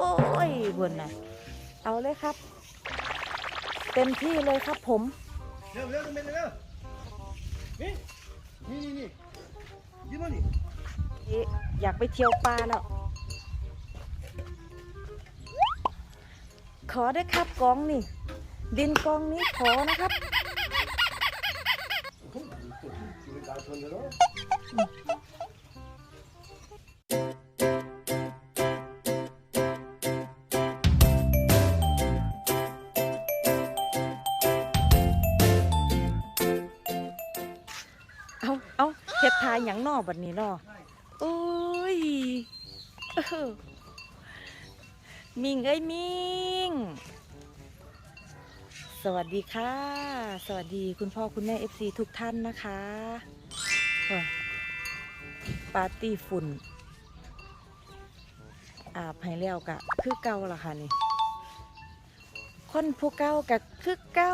อ้ยบนน่ะเอาเลยครับ เต็มที่เลยครับผม เร็วเร็วเร็วเร็วนี่นี่นี่นี่ยิ้มมานี่เอ๊ะอยากไปเที่ยวป่าแล้วขอได้ครับกองนี่ ดินกองนี้ขอนะครับ เฮ็ดทายหยังนอบัดนี้นอโอ้ยมิงเอ้ยมิงสวัสดีค่ะ สวัสดีคุณพ่อคุณแม่ FC ทุกท่านนะคะปาร์ตี้ฝุ่น อาบให้แล้วกะ คือเก่าละค่ะนี่คนผู้เก่ากะคือเก่า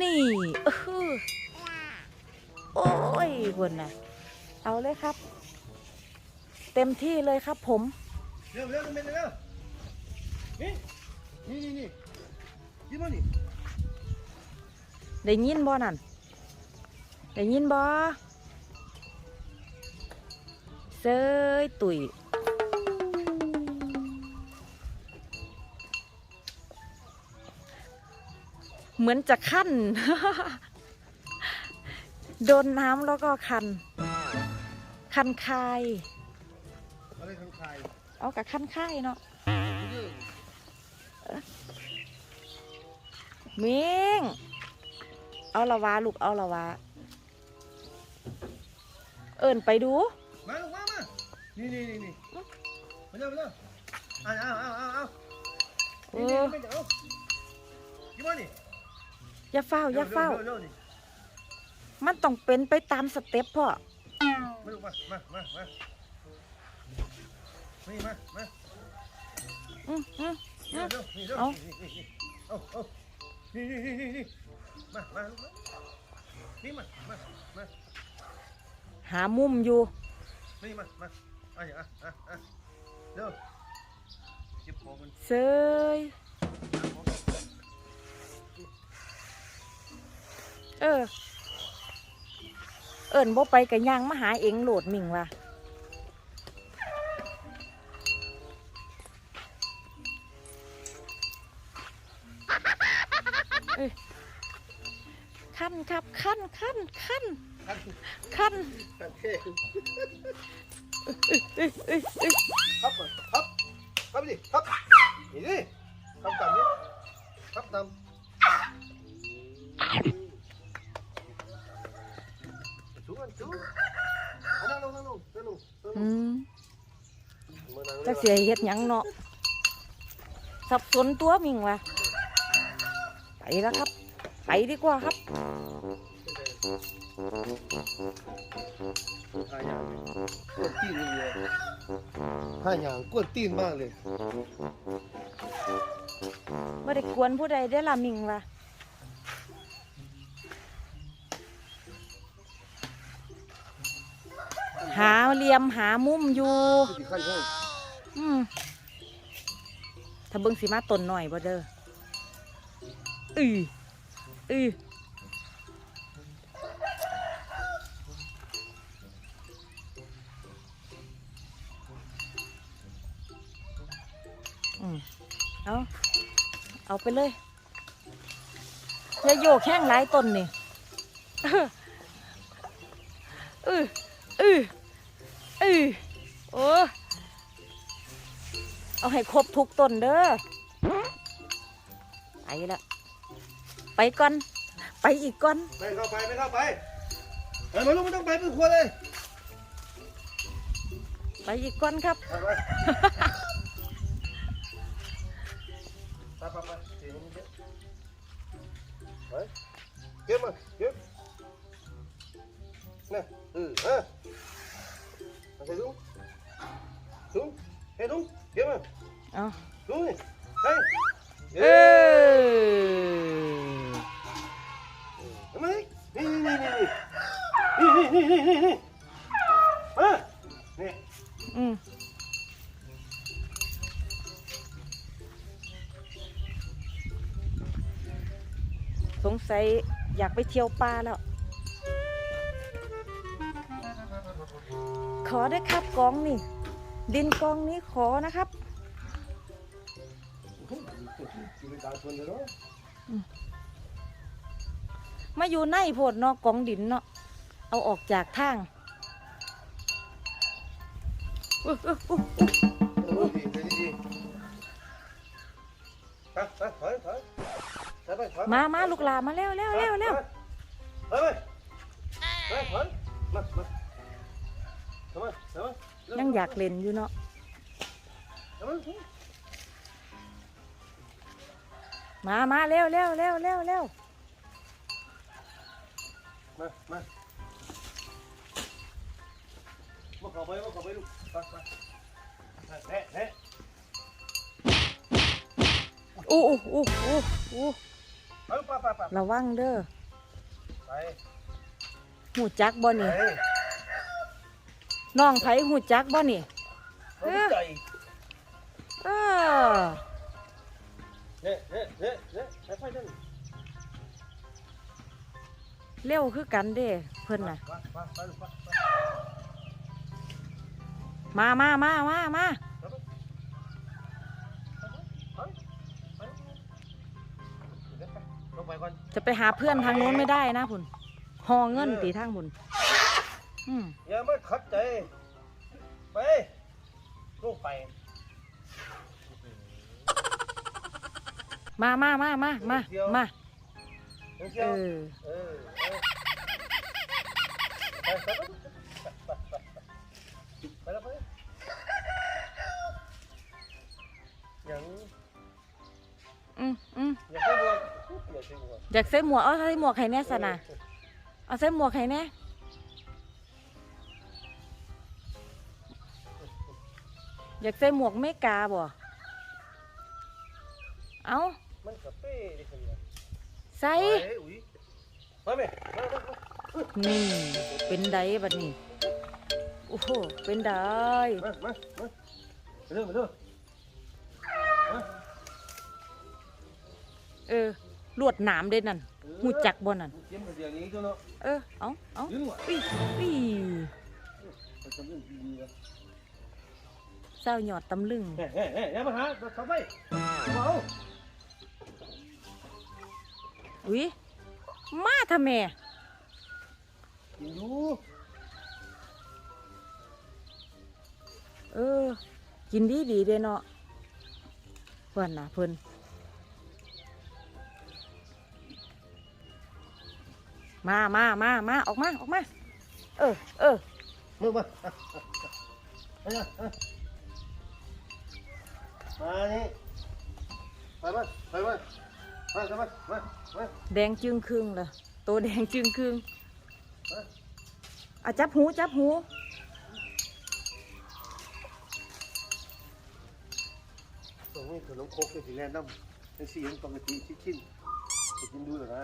นี่เออ โอ้ยบนน่ะเอาเลยครับ เต็มที่เลยครับผม เร็วเร็วเร็วเร็วนี่นี่นี่นี่ยิ้มมานี่ได้ยินบ่นั่นได้ยินบ่เซยตุยเหมือนจะคัน โดนน้ำแล้วก็คัน คันคายอะไรข้างใครเอากับคันคายเนาะมิงเอาละวาลูกเอาละวาเอินไปดู มาลูกมามานี่นี่นี่นี่มาเร็วมาเร็วเอาเอาเอาเอาเอาเอนี่อนี่เดี๋ยวยิ้มมานี่อย่าเฝ้าอย่าเฝ้าเร็วเร็วนี่ มันต้องเป็นไปตามสเต็ปพ่อมาลูกมา มา มา มานี่มา มาอืมอืมเร็วเร็วนี่เร็วเอา นี่นี่นี่เอาเอานี่นี่นี่นี่นี่มา มาลูกมา นี่มา มา มา หามุมอยู่ นี่มา มาอะอะอะอะเร็วเก็บของมัน เซยเออ เอินบ่ไปกับย่างมาหาเองโหลดมิงว่ะขั้นครับขั้นขั้นขั้นขั้นคันเท่เอ้ยเอ้ยเอ้ยครับครับครับดิครับนี่ดิครับตามนี้ครับตามสูงกั นั่งลงนั่งลงนั่งลงอืมจักเสียเฮ็ดหยังเนาะสับสนตัวมิงว่ะไปแล้วครับ ไปดีกว่าครับ กวนตีนเลยท่าอย่างกวนตีนมากเลย ไม่ได้กวนผู้ใดได้อละมิงว่ะ หาเหลี่ยมหามุมอยู่ทำเขาอืมถ้าเบิ่งสีมาตนหน่อยบ่เด้ออืออืออเอาเอาไปเลยอย่าโยกแข้งหลายต้นนี่เออเออ เออโอ้เอาให้ครบทุกต้นเด้อไปละไปก่อน ไปอีกก่อน ไม่เข้าไปไม่เข้าไปเออมาลูกไม่ต้องไปเป็นครัวเลยไปอีกก่อนครับ ไปไปไปไปไปเสียงมันเยอะไปเก็บมาเก็บนี่เออ Thấy đúng Đúng Thấy đúng Kiếm à Ờ Đúng này Thấy Đúng đấy Đi đi đi đi Đi đi đi đi đi Mà Nè Ừ Sống say อยากไปเที่ยวป่าแล้ว ขอได้ครับกองนี่ ดินกองนี้ขอนะครับอยู่ในการชนเลยเนาะมาอยู่ในโพดเนาะกองดินเนาะเอาออกจากทางอุ๊ยอุ๊ยอุ๊ยเออดีดีดีไปไปถอยถอยถอยไปถอยมามาลูกหลานมาเร็วเร็วเร็วเร็ว ยังอยากเล่นอยู่เนาะมามาเร็วเร็วเร็วเร็วเร็วมามามาขอไปมาขอไปลูกไปไปแท้แท้อู้อู้อู้อู้อู้ไปไปไปไประวังเด้อ ไปหูจักบ่ไป นี่น้องไผหูจักบ่นี่ไปใจเออเน่เน่เน่เน่ไปไปนั่นเร็วคือกันเด้เพิ่นน่ะไปไปไปลูกไปไปมามามามามาลงไปก่อนจะไปหาเพื่อนทางโน้นไม่ได้นะพุ่นหอเงินตีทางพุ่น อืมอย่ามาขัดใจ ไปลงไป มามามามามามาเดี๋ยวเชีเอยวอเออไปไปไปไปแล้วไปยังอืมอืมยังไม่บวกอย่าใช่บวกอยากใส่หมวกเอาใส่หมวกให้แน่สนะเอาใส่หมวกให้แน่ อยากใส่หมวกเมกาบ่ เอามันกระเป้ดิคุณเนี่ยใส่ไปอุ้ยมาไหมมามามานี่ เป็นไดบัดนี้ โอ้โห เป็นไดมามามาเร็วเร็วมาเออ ลวดหนามเด้นั่นหูจักบ่นั่นเตรียมกระเดียงนี้ตัวเนาะเออ เอาเอายืนหน่อยอุ้ยอุ้ยไปทำ เรื่องดีๆนะเศร้าหยอดตำลึงเฮ้เฮ้เฮ้อย่ามาหาทำไมเอาอุ้ยมาทำแม่กินอยู่เออ กินดีดีๆเด้เนาะเพิ่นน่ะเพิ่นมามามามาออกมา ออกมา เออเออ มือมาไปนะ มานี่ไปมาไปมามามามามาแดงจึงครึ่งเลยตัวแดงจึงครึ่งอะจับหูจับหูตรงนี้ขนมโคกเป็นสีแดงน้ำเป็นสีเห็นปกติชิ้นๆจะกินดูหรอนะ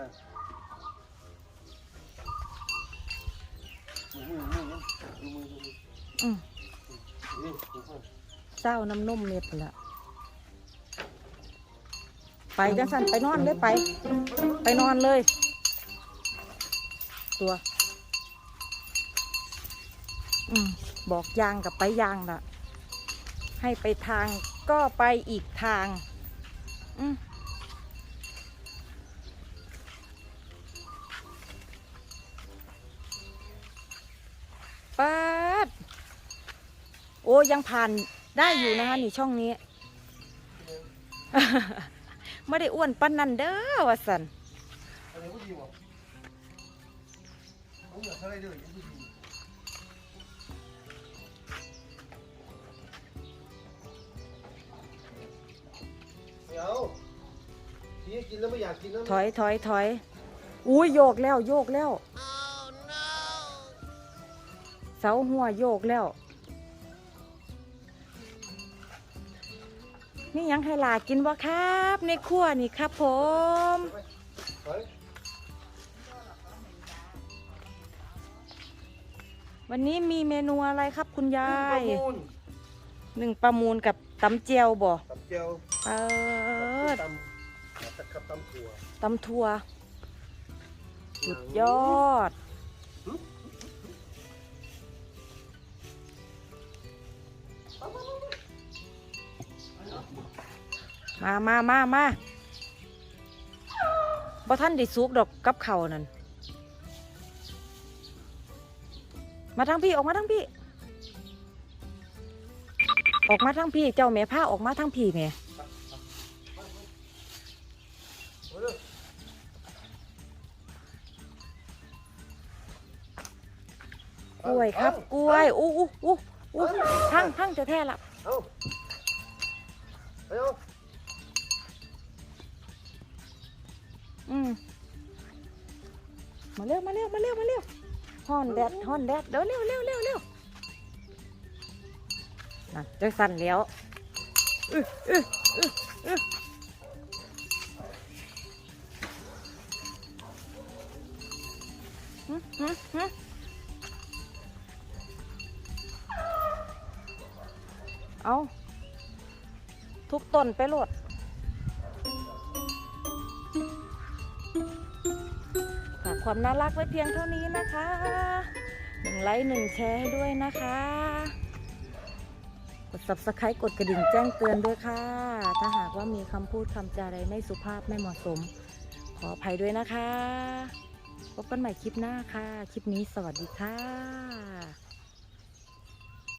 มือมือมือมือมือมืออืมนี่ดูก่อนเศร้าน้ำนมเม็ดละ ไปจังสันไปนอนเลยไป ไปนอนเลย ตัว อืมบอกยางกับไปยางละให้ไปทางก็ไปอีกทาง อืมปัดโอ้ยังผ่านได้อยู่นะคะนี่ช่องนี้ ไม่ได้อ้วนปันนันเด้อวะสันอันนี้ก็ดีว่ะผมอยากอะไรด้วยยังไม่ดีไม่เอาพี่กินแล้วไม่อยากกินแล้วถอยถอยถอยอุ้ยโยกแล้วโยกแล้ว เสาหัวโยกแล้ว นี่ยังให้หลากินบ่ครับ ในครัวนี่ครับผมเฮ้ยวันนี้มีเมนูอะไรครับคุณยาประยมูลหนึ่งประมูลกับตำเจียวบ่ตำเจียวเปิดตำตะกับตำถั่วตำทัวสุดยอด มามามามาบ่ท่านได้สุกดอกกับเขานั่น มาทางพี่ออกมาทางพี่ ออกมาทางพี่ เจ้าแม่ผ้าออกมาทางพี่แม่กล้วยครับกล้วยอู้อู้อู้อู้ทั้งทั้งจะแท้ละเอาเอา มาเร็วมาเร็วมาเร็วมาเร็วฮอนแดดฮอนแดดเดี๋ยวเร็วเร็วเร็วเร็วนั่นจะสั่นแล้วอื้ออื้ออื้ออื้อเอาทุกต้นไปโหลด ความน่ารักไว้เพียงเท่านี้นะคะหนึ่งไลค์หนึ่งแชร์ให้ด้วยนะคะ กด subscribe กดกระดิ่งแจ้งเตือนด้วยค่ะ ถ้าหากว่ามีคำพูดคำจาใดไม่สุภาพไม่เหมาะสม ขออภัยด้วยนะคะ พบกันใหม่คลิปหน้าค่ะ คลิปนี้สวัสดีค่ะ